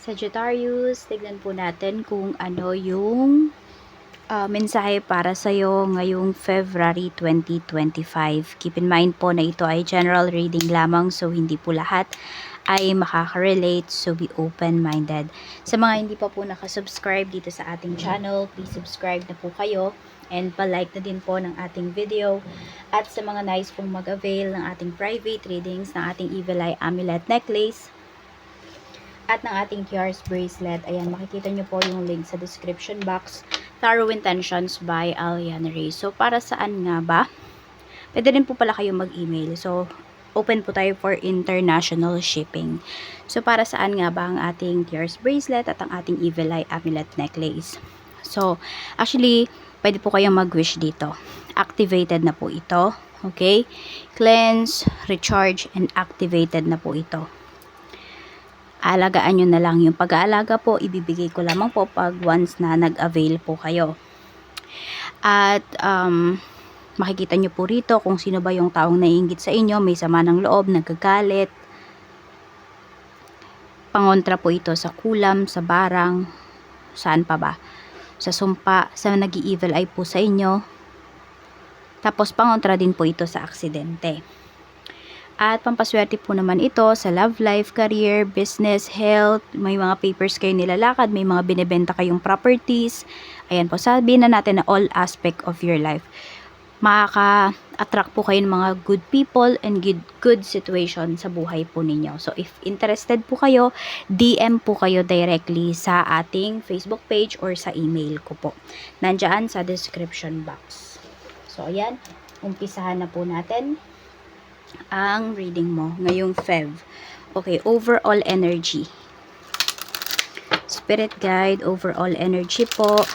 Sagittarius, tignan po natin kung ano yung ah, mensahe para sa'yo ngayong February 2025. Keep in mind po na ito ay general reading lamang so hindi po lahat ay makaka-relate so be open-minded. Sa mga hindi pa po nakasubscribe dito sa ating channel, please subscribe na po kayo and pa-like na din po ng ating video. At sa mga nice pong mag-avail ng ating private readings ng ating Evil Eye Amulet Necklace, at ng ating QR's bracelet. Ayan, makikita nyo po yung link sa description box. Tarot Intentions by Aliana Ray. So, para saan nga ba? Pwede rin po pala kayo mag-email. So, open po tayo for international shipping. So, para saan nga ba ang ating QR's bracelet at ang ating Evil Eye Amulet Necklace? So, actually, pwede po kayong mag-wish dito. Activated na po ito. Okay? Cleanse, recharge, and activated na po ito alagaan nyo na lang. Yung pag-aalaga po, ibibigay ko lamang po pag once na nag-avail po kayo. At, um, makikita nyo po rito kung sino ba yung taong naiingit sa inyo, may sama ng loob, nagagalit. Pangontra po ito sa kulam, sa barang, saan pa ba? Sa sumpa, sa nag evil eye po sa inyo. Tapos pangontra din po ito sa aksidente. At pampaswerte po naman ito sa love life, career, business, health, may mga papers kayo nilalakad, may mga binebenta kayong properties. Ayan po, sabihin na natin na all aspect of your life. Makaka-attract po kayo ng mga good people and good, good situation sa buhay po ninyo. So, if interested po kayo, DM po kayo directly sa ating Facebook page or sa email ko po. Nandyan sa description box. So, ayan. Umpisahan na po natin ang reading mo ngayong Fev. Okay, overall energy. Spirit guide, overall energy po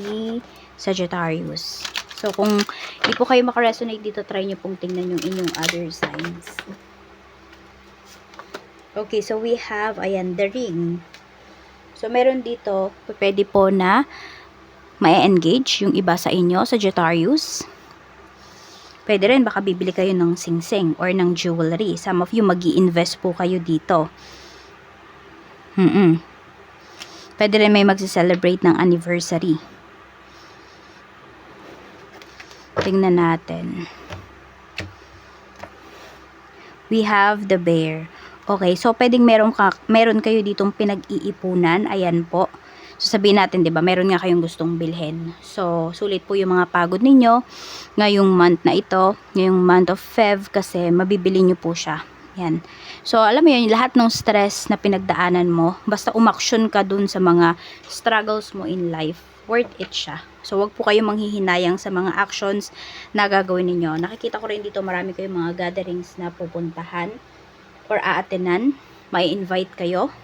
ni Sagittarius. So, kung hindi po kayo makaresonate dito, try nyo pong tingnan yung inyong other signs. Okay, so we have, ayan, the ring. So, meron dito, pwede po na ma-engage yung iba sa inyo, Sagittarius. Pwede rin, baka bibili kayo ng singsing or ng jewelry. Some of you, mag invest po kayo dito. Mm-mm. Pwede rin may magse-celebrate ng anniversary. Tingnan natin. We have the bear. Okay, so pwedeng meron, ka, meron kayo ditong pinag-iipunan. Ayan po. So sabihin natin, 'di ba, meron nga kayong gustong bilhin. So sulit po yung mga pagod ninyo ngayong month na ito, ngayong month of Feb kasi mabibili niyo po siya. Yan. So alam mo yun, lahat ng stress na pinagdaanan mo, basta umaksyon ka dun sa mga struggles mo in life, worth it siya. So wag po kayo manghihinayang sa mga actions na gagawin ninyo. Nakikita ko rin dito marami kayong mga gatherings na pupuntahan or aatenan. May invite kayo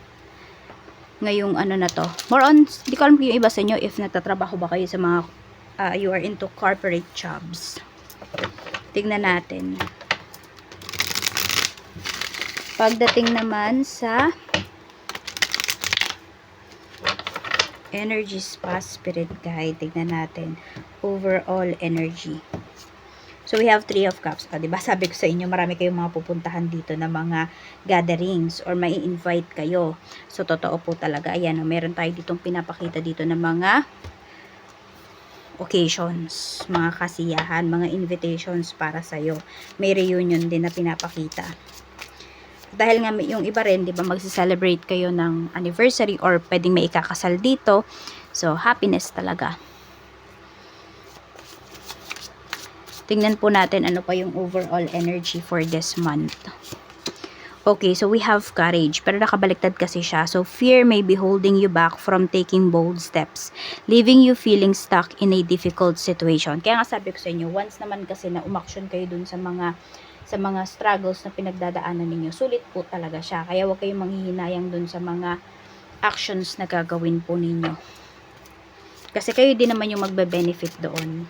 ngayong ano na to. More on, di ko alam yung iba sa inyo if nagtatrabaho ba kayo sa mga uh, you are into corporate jobs. Tignan natin. Pagdating naman sa energy spa spirit guide, tignan natin. Overall energy. So, we have three of cups. O, diba? Sabi ko sa inyo, marami kayong mga pupuntahan dito na mga gatherings or may invite kayo. So, totoo po talaga. Ayan, o, meron tayo ditong pinapakita dito ng mga occasions, mga kasiyahan, mga invitations para sa'yo. May reunion din na pinapakita. Dahil nga yung iba rin, di ba, magse-celebrate kayo ng anniversary or pwedeng may ikakasal dito. So, happiness talaga. Tingnan po natin ano pa yung overall energy for this month. Okay, so we have courage. Pero nakabaliktad kasi siya. So, fear may be holding you back from taking bold steps. Leaving you feeling stuck in a difficult situation. Kaya nga sabi ko sa inyo, once naman kasi na umaksyon kayo dun sa mga sa mga struggles na pinagdadaanan ninyo, sulit po talaga siya. Kaya huwag kayong manghihinayang dun sa mga actions na gagawin po ninyo. Kasi kayo din naman yung magbe-benefit doon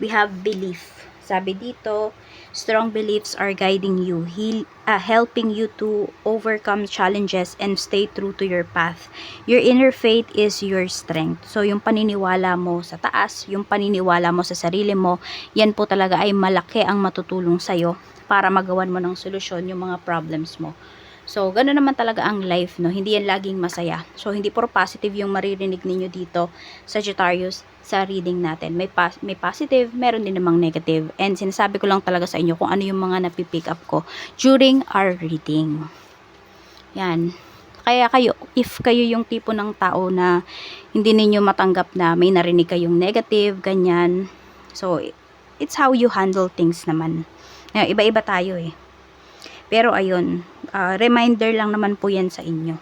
we have belief. Sabi dito, strong beliefs are guiding you, heal, uh, helping you to overcome challenges and stay true to your path. Your inner faith is your strength. So, yung paniniwala mo sa taas, yung paniniwala mo sa sarili mo, yan po talaga ay malaki ang matutulong sa'yo para magawan mo ng solusyon yung mga problems mo. So, gano'n naman talaga ang life, no? Hindi yan laging masaya. So, hindi puro positive yung maririnig ninyo dito, Sagittarius, sa reading natin. May, pas- may positive, meron din namang negative. And sinasabi ko lang talaga sa inyo kung ano yung mga napipick up ko during our reading. Yan. Kaya kayo, if kayo yung tipo ng tao na hindi ninyo matanggap na may narinig kayong negative, ganyan. So, it's how you handle things naman. Ngayon, Iba-iba tayo eh. Pero ayun, ah, reminder lang naman po yan sa inyo.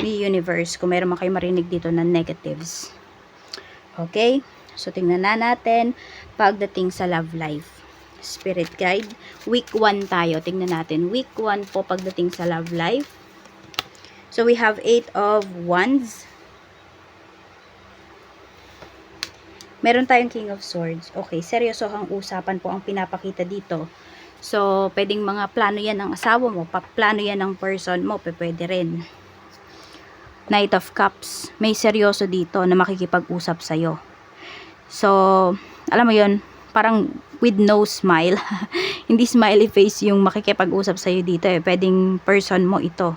Ni universe, kung meron man kayo marinig dito na negatives. Okay? So, tingnan na natin pagdating sa love life. Spirit guide. Week 1 tayo. Tingnan natin. Week 1 po pagdating sa love life. So, we have 8 of Wands. Meron tayong King of Swords. Okay, seryoso ang usapan po ang pinapakita dito. So, pwedeng mga plano yan ng asawa mo, plano yan ng person mo, pwede rin. Knight of Cups. May seryoso dito na makikipag-usap sa'yo. So, alam mo yon parang with no smile. Hindi smiley face yung makikipag-usap sa'yo dito eh. Pwedeng person mo ito.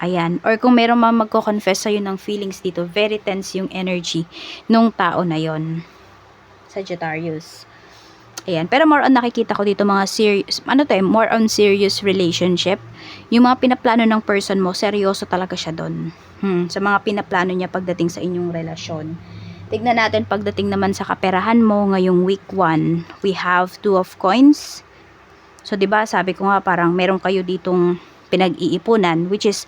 Ayan. Or kung meron man magko-confess sa'yo ng feelings dito, very tense yung energy nung tao na yon Sagittarius. Ayan. Pero more on nakikita ko dito mga serious, ano to eh, more on serious relationship. Yung mga pinaplano ng person mo, seryoso talaga siya doon. Hmm, sa mga pinaplano niya pagdating sa inyong relasyon. Tignan natin pagdating naman sa kaperahan mo ngayong week 1, we have two of coins. So 'di ba, sabi ko nga parang meron kayo ditong pinag-iipunan which is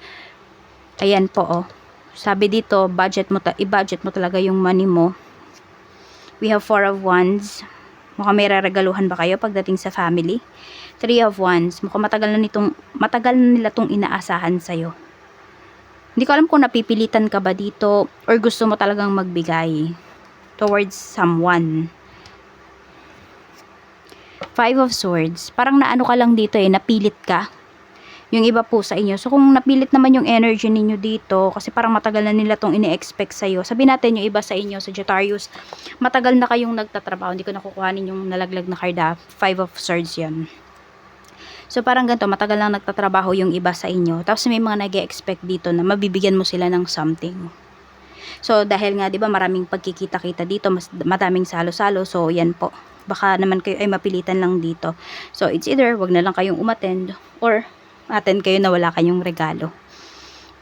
ayan po oh. Sabi dito, budget mo ta- i-budget mo talaga yung money mo. We have four of wands. Mukhang may reregaluhan ba kayo pagdating sa family? Three of wands. Mukhang matagal na nitong matagal na nila tong inaasahan sa'yo. Hindi ko alam kung napipilitan ka ba dito or gusto mo talagang magbigay towards someone. Five of Swords. Parang naano ka lang dito eh, napilit ka. Yung iba po sa inyo. So kung napilit naman yung energy ninyo dito, kasi parang matagal na nila tong ini-expect sa'yo. Sabi natin yung iba sa inyo, Sagittarius, matagal na kayong nagtatrabaho. Hindi ko nakukuhanin yung nalaglag na card ah. Five of Swords yan. So parang ganito, matagal lang nagtatrabaho yung iba sa inyo. Tapos may mga nag expect dito na mabibigyan mo sila ng something. So dahil nga 'di ba maraming pagkikita-kita dito, mas madaming salo-salo. So yan po. Baka naman kayo ay mapilitan lang dito. So it's either wag na lang kayong umattend or attend kayo na wala kayong regalo.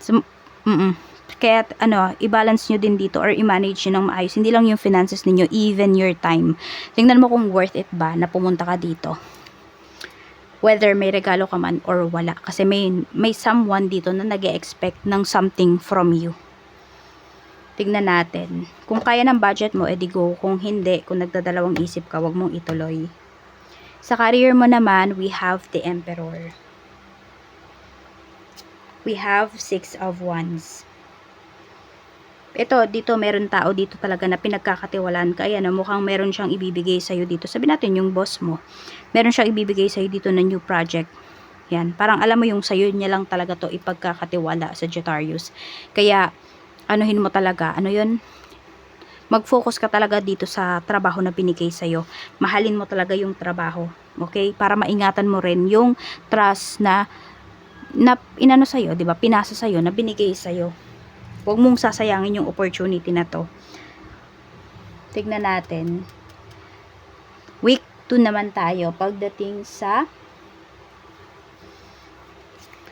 So mm kaya ano, i-balance nyo din dito or i-manage nyo ng maayos. Hindi lang yung finances ninyo, even your time. Tingnan mo kung worth it ba na pumunta ka dito whether may regalo ka man or wala. Kasi may, may someone dito na nag expect ng something from you. Tignan natin. Kung kaya ng budget mo, edi go. Kung hindi, kung nagdadalawang isip ka, wag mong ituloy. Sa career mo naman, we have the Emperor. We have Six of Wands. Ito, dito meron tao dito talaga na pinagkakatiwalaan ka. Ayan, oh, mukhang meron siyang ibibigay sa'yo dito. Sabi natin yung boss mo. Meron siyang ibibigay sa'yo dito na new project. Yan, parang alam mo yung sa'yo niya lang talaga to ipagkakatiwala sa Sagittarius. Kaya, anuhin mo talaga, ano yun? Mag-focus ka talaga dito sa trabaho na binigay sa'yo. Mahalin mo talaga yung trabaho. Okay? Para maingatan mo rin yung trust na na inano sa'yo, di ba? Pinasa sa'yo, na binigay sa'yo. Huwag mong sasayangin yung opportunity na to. Tignan natin. Week 2 naman tayo pagdating sa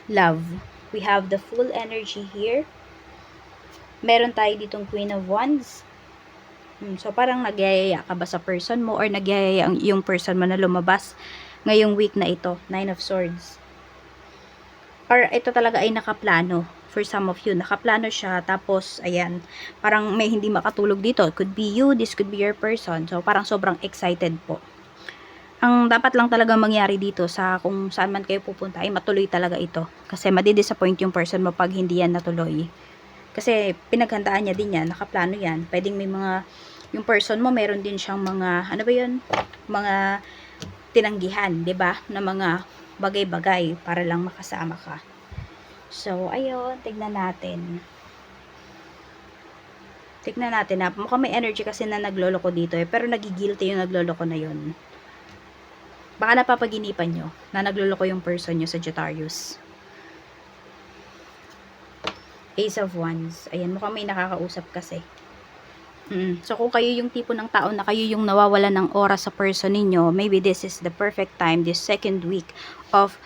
love. We have the full energy here. Meron tayo ditong Queen of Wands. Hmm, so, parang nagyayaya ka ba sa person mo or nagyayaya yung person mo na lumabas ngayong week na ito? Nine of Swords. Or ito talaga ay nakaplano for some of you. Nakaplano siya. Tapos, ayan, parang may hindi makatulog dito. It could be you, this could be your person. So, parang sobrang excited po. Ang dapat lang talaga mangyari dito sa kung saan man kayo pupunta ay matuloy talaga ito. Kasi madidisappoint yung person mo pag hindi yan natuloy. Kasi pinaghandaan niya din yan, nakaplano yan. Pwedeng may mga, yung person mo meron din siyang mga, ano ba yun? Mga tinanggihan, 'di ba Na mga bagay-bagay para lang makasama ka. So, ayun, tignan natin. Tignan natin na, mukhang may energy kasi na nagloloko dito eh, pero nagigilty yung nagloloko na yun. Baka napapaginipan nyo na nagloloko yung person nyo sa Sagittarius. Ace of Wands. Ayan, mukhang may nakakausap kasi. Mm. So, kung kayo yung tipo ng tao na kayo yung nawawala ng oras sa person ninyo, maybe this is the perfect time, this second week of,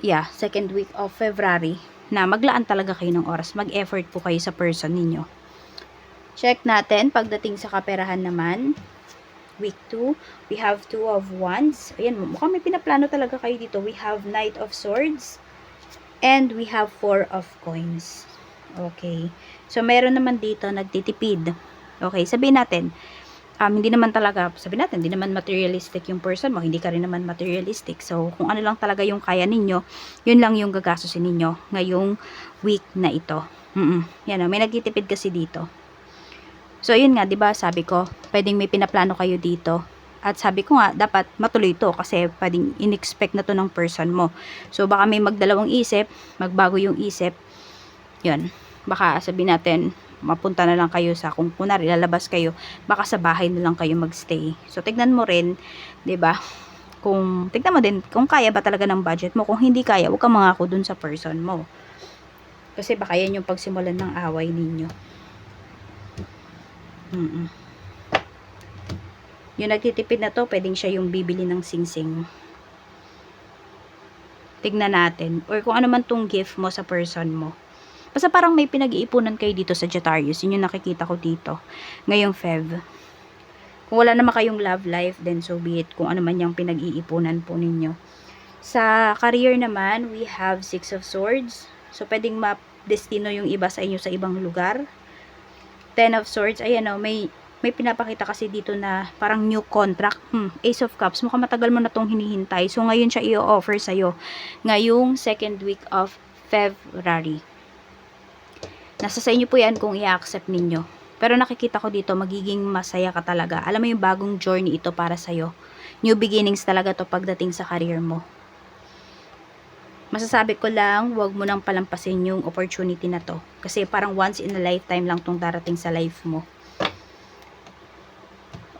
yeah, second week of February, na maglaan talaga kayo ng oras. Mag-effort po kayo sa person ninyo. Check natin, pagdating sa kaperahan naman, week 2, we have 2 of Wands. Ayan, mukhang may pinaplano talaga kayo dito. We have Knight of Swords, and we have 4 of Coins. Okay. So, meron naman dito, nagtitipid. Okay, sabihin natin, um, hindi naman talaga, sabihin natin, hindi naman materialistic yung person mo, hindi ka rin naman materialistic. So, kung ano lang talaga yung kaya ninyo, yun lang yung gagastusin ninyo ngayong week na ito. Mm Yan o, may nagtitipid kasi dito. So, yun nga, di ba sabi ko, pwedeng may pinaplano kayo dito. At sabi ko nga, dapat matuloy to kasi pwedeng in-expect na to ng person mo. So, baka may magdalawang isip, magbago yung isip. Yun. Baka sabihin natin, mapunta na lang kayo sa, kung kunwari lalabas kayo, baka sa bahay na lang kayo magstay. So, tignan mo rin, ba Kung, tignan mo din, kung kaya ba talaga ng budget mo. Kung hindi kaya, huwag kang mangako dun sa person mo. Kasi baka yan yung pagsimulan ng away ninyo. Mm Yung nagtitipid na to, pwedeng siya yung bibili ng singsing. Tignan natin. Or kung ano man tong gift mo sa person mo. Basta parang may pinag-iipunan kayo dito sa Sagittarius. Yun yung nakikita ko dito. Ngayong Fev. Kung wala naman kayong love life, then so be it. Kung ano man yung pinag-iipunan po ninyo. Sa career naman, we have Six of Swords. So, pwedeng ma-destino yung iba sa inyo sa ibang lugar. Ten of Swords, ayan o, may, may pinapakita kasi dito na parang new contract. Hmm, Ace of Cups, mukhang matagal mo na tong hinihintay. So, ngayon siya i-offer sa'yo. Ngayong second week of February. Nasa sa inyo po yan kung i-accept ninyo. Pero nakikita ko dito, magiging masaya ka talaga. Alam mo yung bagong journey ito para sa'yo. New beginnings talaga to pagdating sa career mo. Masasabi ko lang, wag mo nang palampasin yung opportunity na to. Kasi parang once in a lifetime lang tong darating sa life mo.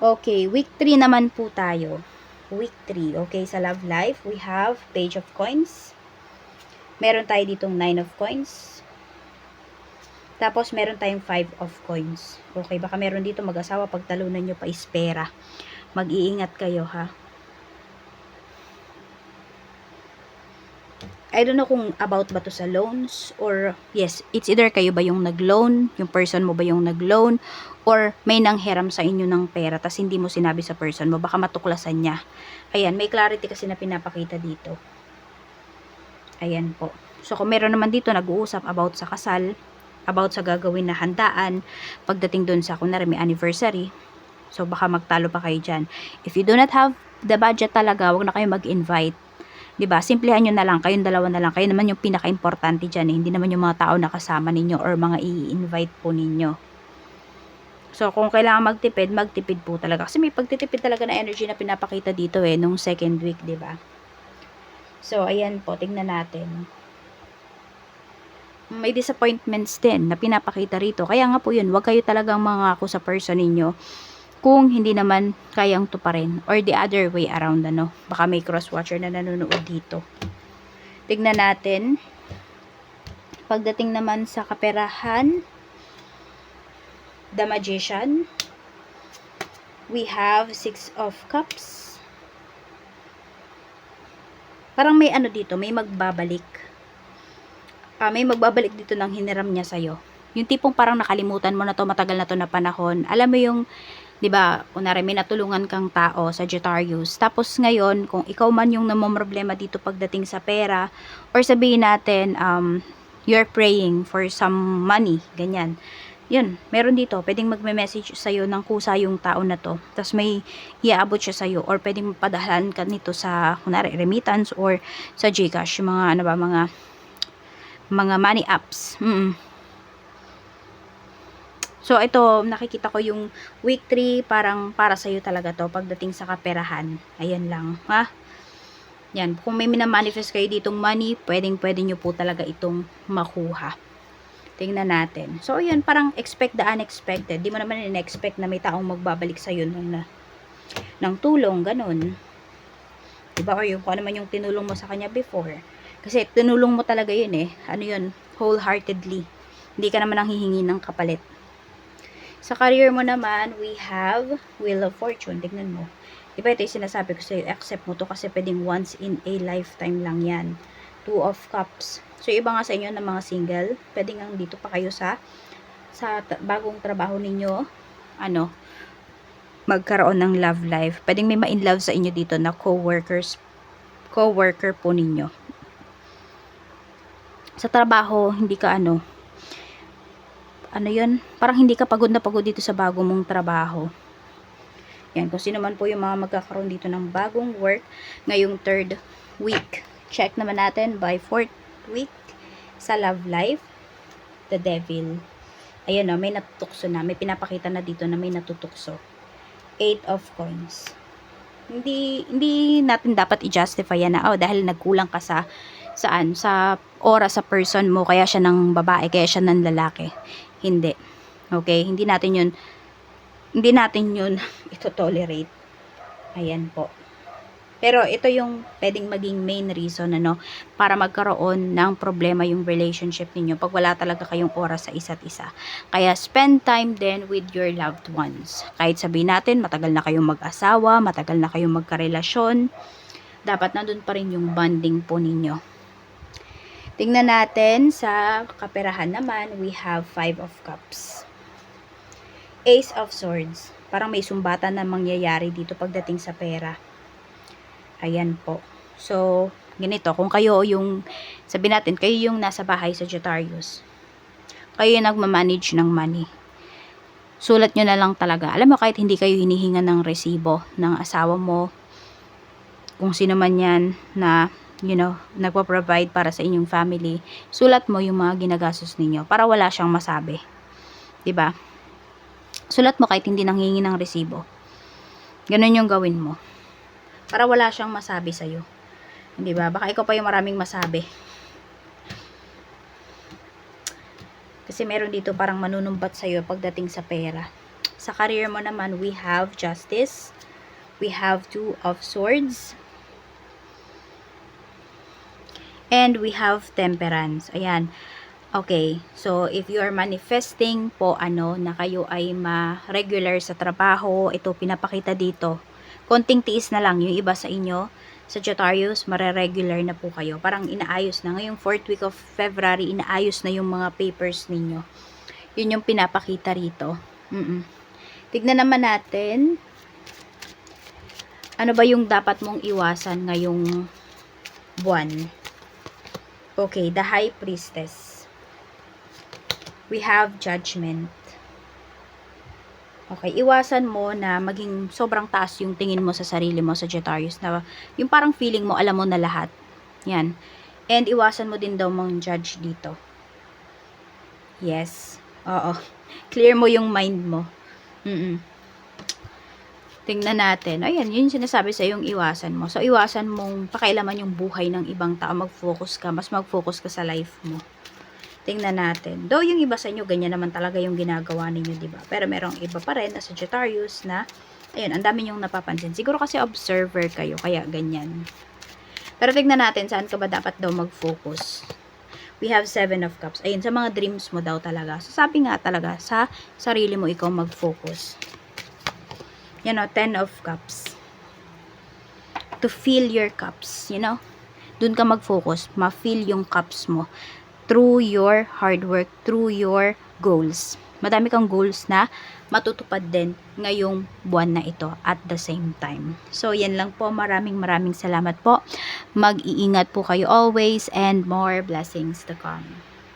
Okay, week 3 naman po tayo. Week 3, okay, sa love life, we have page of coins. Meron tayo ditong 9 of coins. Tapos, meron tayong 5 of coins. Okay, baka meron dito mag-asawa, pagtalunan nyo pa is pera. Mag-iingat kayo, ha? I don't know kung about ba to sa loans or yes, it's either kayo ba yung nag-loan, yung person mo ba yung nag-loan or may nanghiram sa inyo ng pera tas hindi mo sinabi sa person mo, baka matuklasan niya. Ayan, may clarity kasi na pinapakita dito. Ayan po. So kung meron naman dito nag-uusap about sa kasal, about sa gagawin na handaan, pagdating dun sa kunwari may anniversary, so baka magtalo pa kayo dyan. If you do not have the budget talaga, wag na kayo mag-invite 'di ba? Simplihan niyo na lang, kayong dalawa na lang. Kayo naman yung pinaka-importante diyan, eh. hindi naman yung mga tao na kasama ninyo or mga i-invite po ninyo. So, kung kailangan magtipid, magtipid po talaga. Kasi may pagtitipid talaga na energy na pinapakita dito eh, nung second week, ba? So, ayan po, tingnan natin. May disappointments din na pinapakita rito. Kaya nga po yun, wag kayo talagang mangako sa person ninyo kung hindi naman kayang tuparin or the other way around ano. Baka may cross watcher na nanonood dito. Tignan natin. Pagdating naman sa kaperahan the magician we have six of cups. Parang may ano dito may magbabalik ah, may magbabalik dito ng hiniram niya sa'yo yung tipong parang nakalimutan mo na to matagal na to na panahon alam mo yung 'di ba? Kunwari may natulungan kang tao, Sagittarius. Tapos ngayon, kung ikaw man yung namomroblema dito pagdating sa pera or sabihin natin um you're praying for some money, ganyan. Yun, meron dito, pwedeng magme-message sa'yo ng kusa yung tao na to. Tapos may iaabot siya sa'yo or pwedeng padahalan ka nito sa, kunwari, remittance or sa Gcash, yung mga, ano ba, mga, mga money apps. Mm. So, ito, nakikita ko yung week 3, parang para sa'yo talaga to pagdating sa kaperahan. Ayan lang, ha? Yan, kung may minamanifest kayo ditong money, pwedeng pwede nyo po talaga itong makuha. Tingnan natin. So, ayan, parang expect the unexpected. Di mo naman in-expect na may taong magbabalik sa'yo ng, na, ng tulong, ganun. Diba? Or yung kung ano man yung tinulong mo sa kanya before. Kasi tinulong mo talaga yun eh. Ano yun? Wholeheartedly Hindi ka naman ang hihingi ng kapalit. Sa career mo naman, we have Wheel of Fortune. Tignan mo. Di ba ito yung sinasabi ko sa'yo, accept mo to kasi pwedeng once in a lifetime lang yan. Two of Cups. So, iba nga sa inyo na mga single, pwedeng ang dito pa kayo sa sa bagong trabaho ninyo, ano, magkaroon ng love life. Pwedeng may ma-in love sa inyo dito na co-workers, co-worker po ninyo. Sa trabaho, hindi ka ano, ano yun, parang hindi ka pagod na pagod dito sa bago mong trabaho. Yan, kung sino man po yung mga magkakaroon dito ng bagong work ngayong third week. Check naman natin by fourth week sa love life, the devil. Ayan o, may natutukso na. May pinapakita na dito na may natutukso. Eight of coins. Hindi, hindi natin dapat i-justify yan na, oh, dahil nagkulang ka sa, saan? Sa oras sa person mo, kaya siya ng babae, kaya siya ng lalaki. Hindi. Okay? Hindi natin yun, hindi natin yun ito-tolerate. Ayan po. Pero ito yung pwedeng maging main reason ano para magkaroon ng problema yung relationship ninyo pag wala talaga kayong oras sa isa't isa. Kaya spend time then with your loved ones. Kahit sabihin natin matagal na kayong mag-asawa, matagal na kayong magkarelasyon, dapat nandun pa rin yung bonding po ninyo. Tingnan natin sa kaperahan naman, we have five of cups. Ace of swords. Parang may sumbatan na mangyayari dito pagdating sa pera. Ayan po. So, ganito, kung kayo yung, sabi natin, kayo yung nasa bahay sa Jotarius. Kayo yung nagmamanage ng money. Sulat nyo na lang talaga. Alam mo, kahit hindi kayo hinihinga ng resibo ng asawa mo, kung sino man yan na, you know, nagpo-provide para sa inyong family, sulat mo yung mga ginagastos ninyo para wala siyang masabi. 'Di ba? Sulat mo kahit hindi nanghingi ng resibo. Ganun yung gawin mo para wala siyang masabi sa iyo. 'Di ba? Baka ikaw pa yung maraming masabi. Kasi meron dito parang manunumbat sa iyo pagdating sa pera. Sa career mo naman, we have justice. We have two of swords. And we have temperance. Ayan. Okay. So, if you are manifesting po, ano, na kayo ay ma-regular sa trabaho, ito pinapakita dito konting tiis na lang yung iba sa inyo. Sagittarius, mare-regular na po kayo. Parang inaayos na. Ngayong 4th week of February, inaayos na yung mga papers ninyo. Yun yung pinapakita rito. Mm-mm. Tignan naman natin. Ano ba yung dapat mong iwasan ngayong buwan? Okay, the High Priestess. We have Judgment. Okay, iwasan mo na maging sobrang taas yung tingin mo sa sarili mo sa Sagittarius na yung parang feeling mo alam mo na lahat. Yan. And iwasan mo din daw mong judge dito. Yes. Oo. Clear mo yung mind mo. Mm, Tingnan natin. Ayan, yun yung sinasabi sa yung iwasan mo. So, iwasan mong pakailaman yung buhay ng ibang tao. Mag-focus ka. Mas mag-focus ka sa life mo. Tingnan natin. Though yung iba sa inyo, ganyan naman talaga yung ginagawa ninyo, ba? Pero merong iba pa rin na Sagittarius na, ayun, ang dami yung napapansin. Siguro kasi observer kayo, kaya ganyan. Pero tingnan natin, saan ka ba dapat daw mag-focus? We have seven of cups. Ayun, sa mga dreams mo daw talaga. So, sabi nga talaga, sa sarili mo ikaw mag-focus. Yan o, ten of cups. To fill your cups, you know? Doon ka mag-focus, ma-fill yung cups mo through your hard work, through your goals. Madami kang goals na matutupad din ngayong buwan na ito at the same time. So, yan lang po. Maraming maraming salamat po. Mag-iingat po kayo always and more blessings to come.